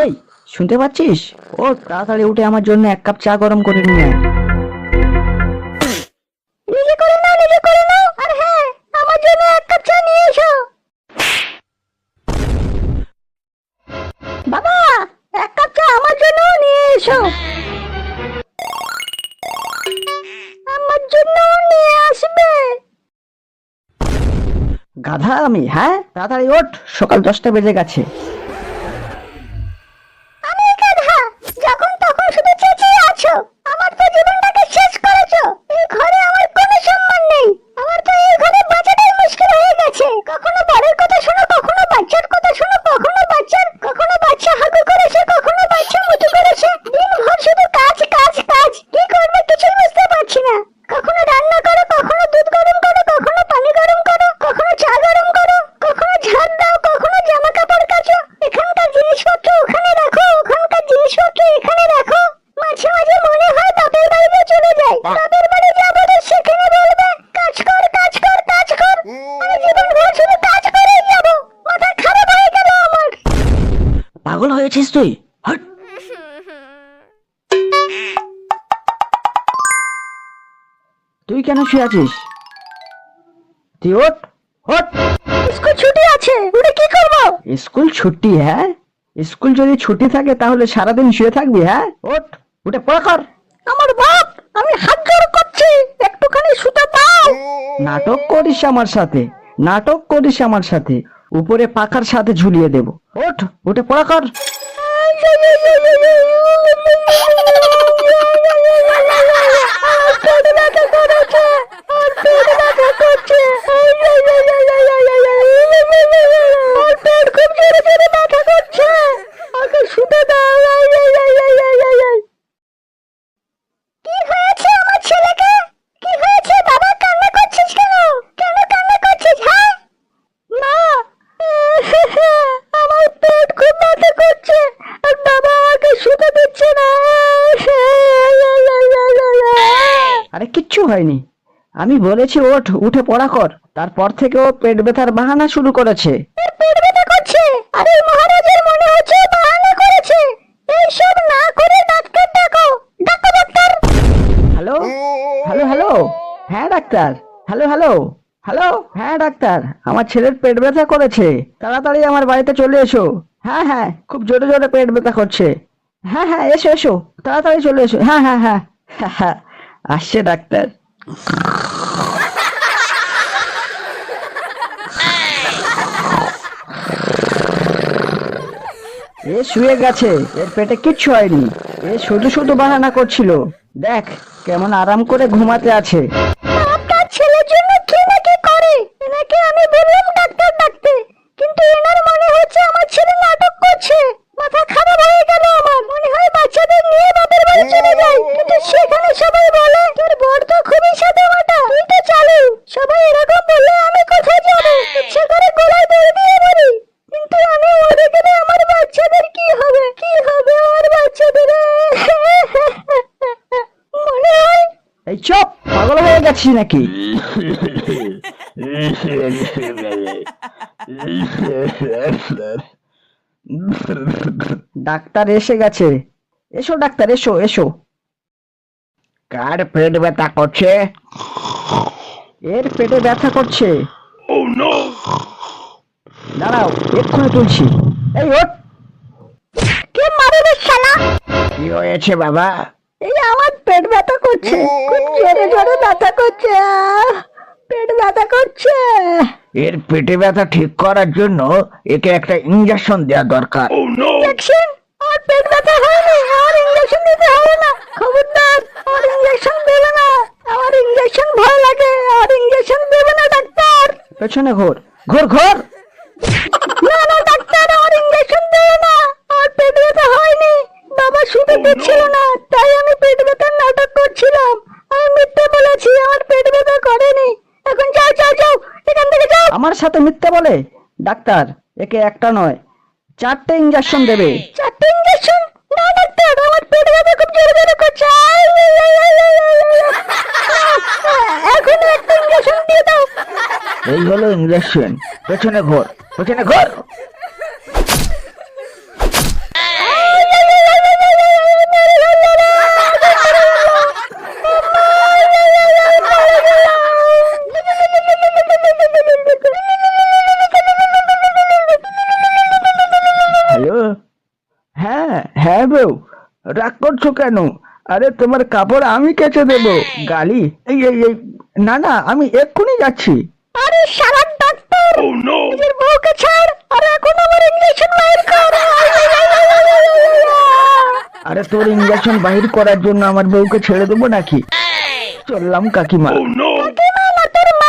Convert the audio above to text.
এই শুনতে পাচ্ছিস? ও তাড়াতাড়ি উঠে আমার জন্য এক কাপ চা গরম করে নিয়ে আয়। নিজে করে নাও নিজে করে নাও। আর হ্যাঁ আমার জন্য এক কাপ চা নিয়ে এসো। বাবা এক কাপ চা আমার জন্য নিয়ে এসো। আমার জন্য নিয়ে আসবে। গাধা আমি হ্যাঁ? তাড়াতাড়ি ওঠ সকাল দশটা বেজে গেছে। পাগল হয়েছিস তুই হট তুই কেন শুয়ে আছিস? তুই ওঠ। ওঠ। স্কুল ছুটি আছে উঠে কি করব? স্কুল ছুটি হ্যাঁ? স্কুল যদি ছুটি থাকে তাহলে সারাদিন শুয়ে থাকবি হ্যাঁ? ওঠ। উঠে পড়া কর। আমার বাপ আমি হাত জোড় করছি একটুখানি শুতে দাও। নাটক করিস আমার সাথে। নাটক করিস আমার সাথে। উপরে পাখার সাথে ঝুলিয়ে দেব। ওঠ উঠে পড়া কর পেট ব্যথা করেছে আর পেট ব্যথা করছে আর পেট খুব জোরে জোরে ব্যথা করছে আগে শুতে দাও কি হয়েছে আমার ছেলেকে কি হয়েছে বাবা কান্না করছিস কেন কেন কান্না করছিস হ্যাঁ মা আমার পেট খুব ব্যথা করছে আর বাবা আমাকে শুতে দিচ্ছে না আরে কিচ্ছু হয়নি। আমি বলেছি ওঠ উঠে পড়া কর। তারপর থেকে ও পেট ব্যথার বাহানা শুরু করেছে। পেট ব্যথা করছে আর মহারাজের মনে হচ্ছে বাহানা করেছে। এইসব না করে ডাক্তার ডাকো। ডাকো ডাক্তার। হ্যালো? Hello hello? হ্যাঁ ডাক্তার। Hello hello? হ্যালো? হ্যাঁ ডাক্তার। আমার ছেলের পেট ব্যথা করেছে। তাড়াতাড়ি আমার বাড়িতে চলে এসো। হ্যাঁ হ্যাঁ খুব জোরে জোরে পেট ব্যথা করছে। হ্যাঁ হ্যাঁ এসো এসো। তাড়াতাড়ি চলে এসো। হ্যাঁ হ্যাঁ হ্যাঁ হ্যাঁ হ্যাঁ। আসছে ডাক্তার। এ শুয়ে গেছে এর পেটে কিচ্ছু হয়নি। এ শুধু শুধু বাহানা করছিল। দেখ কেমন আরাম করে ঘুমাতে আছে আপনার ছেলের জন্য কি না কি করে এনাকে আমি বললাম ডাক্তার ডাকতে কিন্তু এনার মনে হচ্ছে আমার ছেলে নাটক করছে মাথা খারাপ হয়ে গেল আমার মনে হয় বাচ্চাদের নিয়ে বাপের বাড়ি চলে যাই কিন্তু সেখানে সবাই বলে তোর বর তো খুবই সাদা মাটা তুই তো চালু সবাই এরকম বললে আমি কোথায় যাব ইচ্ছে করে গলায় দড়ি দিয়ে মরি কিন্তু আমি মরে গেলে আমার বাচ্চাদের কি হবে কি হবে আমার বাচ্চাদের মনে হয় এই চপ পাগল হয়ে গেছিস নাকি? ডাক্তার এসে গেছে। এসো ডাক্তার, এসো এসো। কার পেট ব্যথা করছে? এর পেটে ব্যথা করছে। দাঁড়াও, এক্ষুনি তুলছি। এই ওঠ। কে মারে শালা? কি হয়েছে বাবা? এই আমার পেট ব্যথা করছে। খুব জোরে জোরে ব্যথা করছে পেট ব্যথা করছে। এর পেটে ব্যথা ঠিক করার জন্য একে একটা ইঞ্জেকশন দেওয়া দরকার। ইঞ্জেকশন আর পেট ব্যথা হয়নি আর ইঞ্জেকশন দিতে হবে না। খবরদার আর ইঞ্জেকশন দেবে না। আমার ইঞ্জেকশন ভয় লাগে আর ইঞ্জেকশন দেবে না ডাক্তার। পেছনে ঘোর ঘোর ঘোর। না না ডাক্তার আমার ইঞ্জেকশন দেবে না। আর পেট ব্যথা হয়নি। বাবা শুতে দিচ্ছিল না তাই আমি পেট ব্যথার নাটক করছিলাম আমি মিথ্যে বলেছি আমার পেট ব্যথা করেনি এখন যাও যাও যাও এখান থেকে যাও আমার সাথে মিথ্যে বলে? ডাক্তার একে একটা নয় চারটে ইঞ্জেকশন দেবে। চারটে ইঞ্জেকশন না ডাক্তার আমার পেট ব্যথা খুব জোরে জোরে করছে। এখন একটা ইঞ্জেকশন দিয়ে দাও। এই হলো ইঞ্জেকশন পেছনে ঘোর পেছনে ঘোর। হ্যাঁ হ্যাঁ বউ। রাগ করছ কেন? আরে তোমার কাপড় আমি কেচে দেবো। হ্যাঁ। গালি এই এই এই না না আমি এক্ষুনি যাচ্ছি। আরে শালা ডাক্তার! Oh, ও নো তুমি বউকে ছাড় আরে এখন আমার ইনজেকশন বাইর কর। আরে তোর ইনজেকশন বাহির করার জন্য আমার বউকে ছেড়ে দেবো নাকি? চললাম কাকিমা। oh, কাকিমা না মা